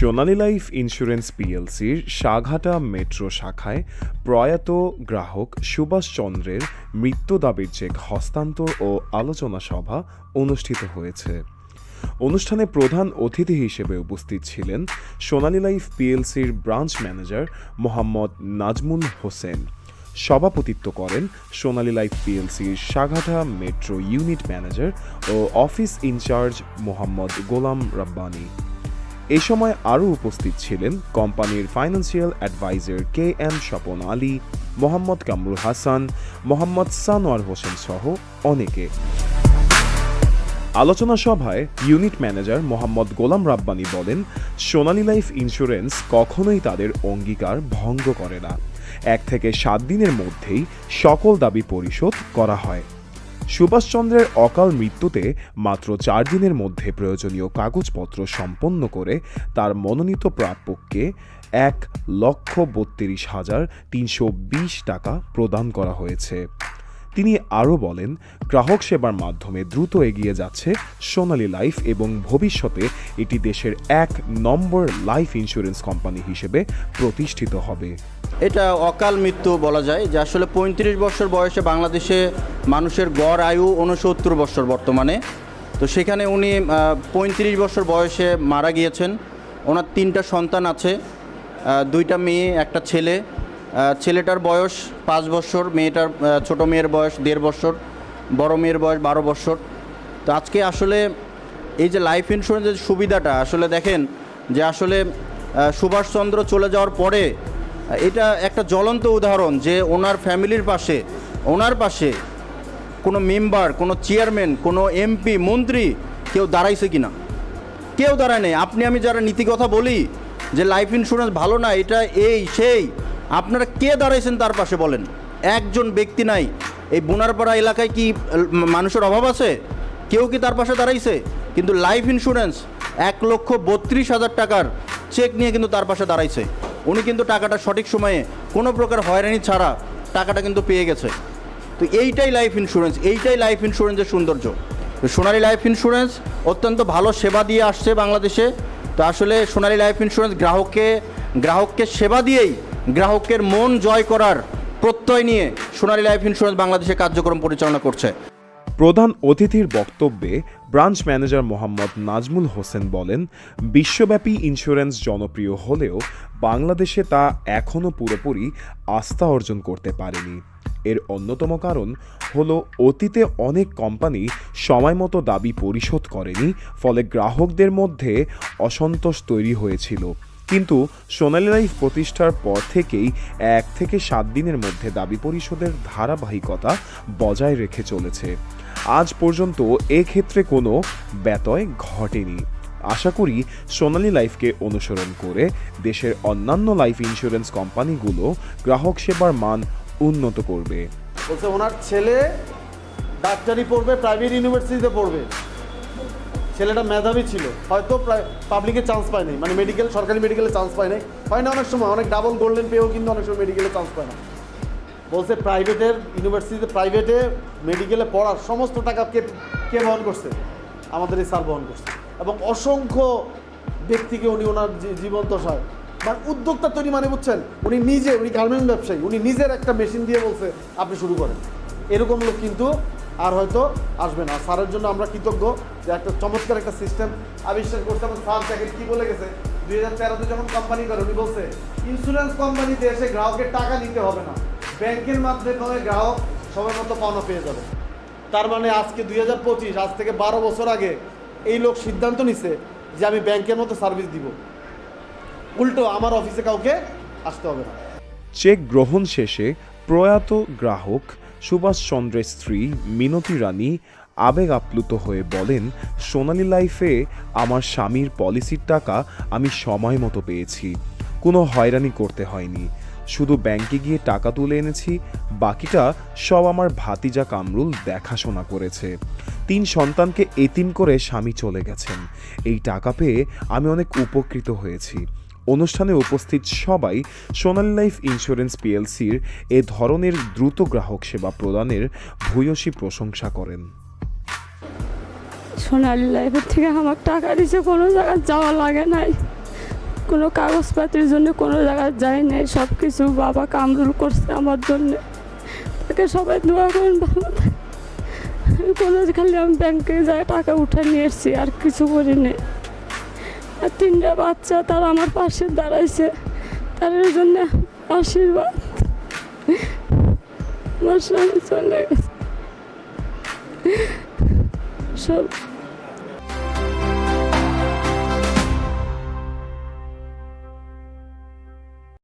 সোনালী life insurance পিএলসির Saghata metro শাখায় প্রয়াত গ্রাহক সুভাষ চন্দ্রের মৃত্যু দাবির চেক হস্তান্তর ও আলোচনা সভা অনুষ্ঠিত হয়েছে। অনুষ্ঠানে প্রধান অতিথি হিসেবে উপস্থিত ছিলেন সোনালী লাইফ পিএলসির ব্রাঞ্চ ম্যানেজার মোহাম্মদ নাজমুল হোসেন। সভাপতিত্ব করেন সোনালী লাইফ পিএলসির সাঘাটা মেট্রো ইউনিট ম্যানেজার ও অফিস ইনচার্জ মোহাম্মদ গোলাম রাব্বানি। এ সময় আরও উপস্থিত ছিলেন কোম্পানির financial adviser K M Swapan Ali, Mohammad Kamrul Hasan, Mohammad Sanowar Hossain সহ অনেকে। আলোচনা সভায় ইউনিট ম্যানেজার মোহাম্মদ গোলাম রাব্বানি বলেন, সোনালী লাইফ ইন্স্যুরেন্স কখনোই তাদের অঙ্গীকার ভঙ্গ করে না। এক থেকে সাত দিনের মধ্যেই সকল দাবি পরিশোধ করা হয়। সুভাষচন্দ্রের অকাল মৃত্যুতে মাত্র চার দিনের মধ্যে প্রয়োজনীয় কাগজপত্র সম্পন্ন করে তার মনোনীত প্রাপককে এক লক্ষ বত্রিশ হাজার তিনশো বিশ টাকা প্রদান করা হয়েছে। তিনি আরও বলেন, গ্রাহক সেবার মাধ্যমে দ্রুত এগিয়ে যাচ্ছে সোনালী লাইফ এবং ভবিষ্যতে এটি দেশের এক নম্বর লাইফ ইন্স্যুরেন্স কোম্পানি হিসেবে প্রতিষ্ঠিত হবে। এটা অকাল মৃত্যু বলা যায়, যে আসলে পঁয়ত্রিশ বছর বয়সে বাংলাদেশে মানুষের গড় আয়ু উনসত্তর বছর বর্তমানে। তো সেখানে উনি পঁয়ত্রিশ বছর বয়সে মারা গিয়েছেন। ওনার তিনটা সন্তান আছে দুইটা মেয়ে, একটা ছেলে। ছেলেটার বয়স পাঁচ বছর, মেয়েটার ছোট মেয়ের বয়স দেড় বছর, বড় মেয়ের বয়স বারো বছর। তো আজকে আসলে এই যে লাইফ ইন্স্যুরেন্সের সুবিধাটা, আসলে দেখেন যে আসলে সুভাষচন্দ্র চলে যাওয়ার পরে এটা একটা জ্বলন্ত উদাহরণ যে ওনার ফ্যামিলির পাশে, ওনার পাশে কোনো মেম্বার, কোনো চেয়ারম্যান, কোনো এমপি, মন্ত্রী কেউ দাঁড়াইছে কি না কেউ দাঁড়ায় নেই। আপনি, আমি যারা নীতি কথা বলি যে লাইফ ইন্স্যুরেন্স ভালো না, এটা এই, সেই, আপনারা কে দাঁড়াইছেন তার পাশে বলেন? একজন ব্যক্তি নাই। এই বোনারপাড়া এলাকায় কি মানুষের অভাব আছে? কেউ কি তার পাশে দাঁড়াইছে? কিন্তু লাইফ ইন্স্যুরেন্স এক লক্ষ বত্রিশ হাজার টাকার চেক নিয়ে কিন্তু তার পাশে দাঁড়াইছে। উনি কিন্তু টাকাটা সঠিক সময়ে কোনো প্রকার হয়রানি ছাড়া টাকাটা কিন্তু পেয়ে গেছে। তো এইটাই লাইফ ইন্স্যুরেন্স এইটাই লাইফ ইন্স্যুরেন্সের সৌন্দর্য। তো সোনালী লাইফ ইন্স্যুরেন্স অত্যন্ত ভালো সেবা দিয়ে আসছে বাংলাদেশে। তো আসলে সোনালী লাইফ ইন্স্যুরেন্স গ্রাহককে গ্রাহককে সেবা দিয়েই গ্রাহকের মন জয় করার প্রত্যয় নিয়ে সোনালী লাইফ ইন্স্যুরেন্স বাংলাদেশে কার্যক্রম পরিচালনা করছে। প্রধান অতিথির বক্তব্যে ব্রাঞ্চ ম্যানেজার মোহাম্মদ নাজমুল হোসেন বলেন, বিশ্বব্যাপী ইন্স্যুরেন্স জনপ্রিয় হলেও বাংলাদেশে তা এখনও পুরোপুরি আস্থা অর্জন করতে পারেনি। এর অন্যতম কারণ হলো অতীতে অনেক কোম্পানি সময়মতো দাবি পরিশোধ করেনি, ফলে গ্রাহকদের মধ্যে অসন্তোষ তৈরি হয়েছিল। কিন্তু সোনালী লাইফ প্রতিষ্ঠার পর থেকেই এক থেকে সাত দিনের মধ্যে দাবি পরিশোধের ধারাবাহিকতা বজায় রেখে চলেছে। আজ পর্যন্ত এক্ষেত্রে কোনো ব্যতয় ঘটেনি। আশা করি সোনালী লাইফকে অনুসরণ করে দেশের অন্যান্য লাইফ ইন্স্যুরেন্স কোম্পানিগুলো গ্রাহক সেবার মান উন্নত করবে। বলছে ওনার ছেলে ডাক্তারি পড়বে প্রাইভেট ইউনিভার্সিটিতে পড়বে। ছেলেটা মেধাবী ছিল, হয়তো পাবলিকে চান্স পায় নাই মানে মেডিকেল সরকারি মেডিকেলে চান্স পায় নাই হয় না অনেক সময়, অনেক ডাবল গোল্ডেন পেয়েও কিন্তু অনেক সময় মেডিকেলে চান্স পায় না। বলছে প্রাইভেটের ইউনিভার্সিটিতে প্রাইভেটে মেডিকেলে পড়ার সমস্ত টাকা কে কে বহন করছে? আমাদের এই স্যার বহন করছে। এবং অসংখ্য ব্যক্তিকে উনি ওনার জীবন দশায় মানে উদ্যোক্তা তৈরি মানে বুঝছেন, উনি নিজে, উনি গার্মেন্ট ব্যবসায়ী, উনি নিজের একটা মেশিন দিয়ে বলছে, আপনি শুরু করেন। এরকম লোক কিন্তু আর হয়তো আসবে না। স্যারের জন্য আমরা কৃতজ্ঞ যে একটা চমৎকার একটা সিস্টেম আবিষ্কার করতে এবং স্যার দেখেন কী বলে গেছে? দুই হাজার তেরোতে যখন কোম্পানি করে, উনি বলছে ইন্স্যুরেন্স কোম্পানিতে এসে গ্রাহকের টাকা নিতে হবে না। ব্যাংকের মাধ্যমে গ্রাহক সময় মতো পাওনা পেয়ে যাবে। তার মানে আজকে দুই হাজার পঁচিশ, আজ থেকে বারো বছর আগে এই লোক সিদ্ধান্ত নিছে যে আমি ব্যাংকের মতো সার্ভিস দিব। উল্টো আমার অফিসে কাউকে আসতে হবে না। চেক গ্রহণ শেষে প্রয়াত গ্রাহক সুভাষ চন্দ্রের স্ত্রী মিনতি রানী আবেগ আপ্লুত হয়ে বলেন, সোনালী লাইফে আমার স্বামীর পলিসির টাকা আমি সময় মতো পেয়েছি। কোনো হয়রানি করতে হয়নি। শুধু ব্যাংকে গিয়ে টাকা তুলে এনেছি, বাকিটা সব আমার ভাতিজা কামরুল দেখাশোনা করেছে। তিন সন্তানকে এতিম করে স্বামী চলে গেছেন। এই টাকা পেয়ে আমি অনেক উপকৃত হয়েছি। অনুষ্ঠানে উপস্থিত সবাই সোনালী লাইফ ইন্স্যুরেন্স পিএলসির এ ধরনের দ্রুত গ্রাহক সেবা প্রদানের ভূয়সী প্রশংসা করেন। সোনালি লাইফের থেকে আমার টাকা দিছে, কোনো জায়গায় যাওয়া লাগে নাই। কোনো কাগজপাতির জন্য কোনো জায়গায় যাই নাই সব কিছু বাবা কামরুল করছে আমার জন্য। তাকে সবাই দোয়া করেন ভালো কোনো খালি আমি ব্যাংকে যাই টাকা উঠে নিয়ে এসেছি, আর কিছু করিনি আর তিনটা বাচ্চা তারা আমার পাশে দাঁড়াইছে তাদের জন্য আশীর্বাদ। আমার স্বামী চলে গেছে। সব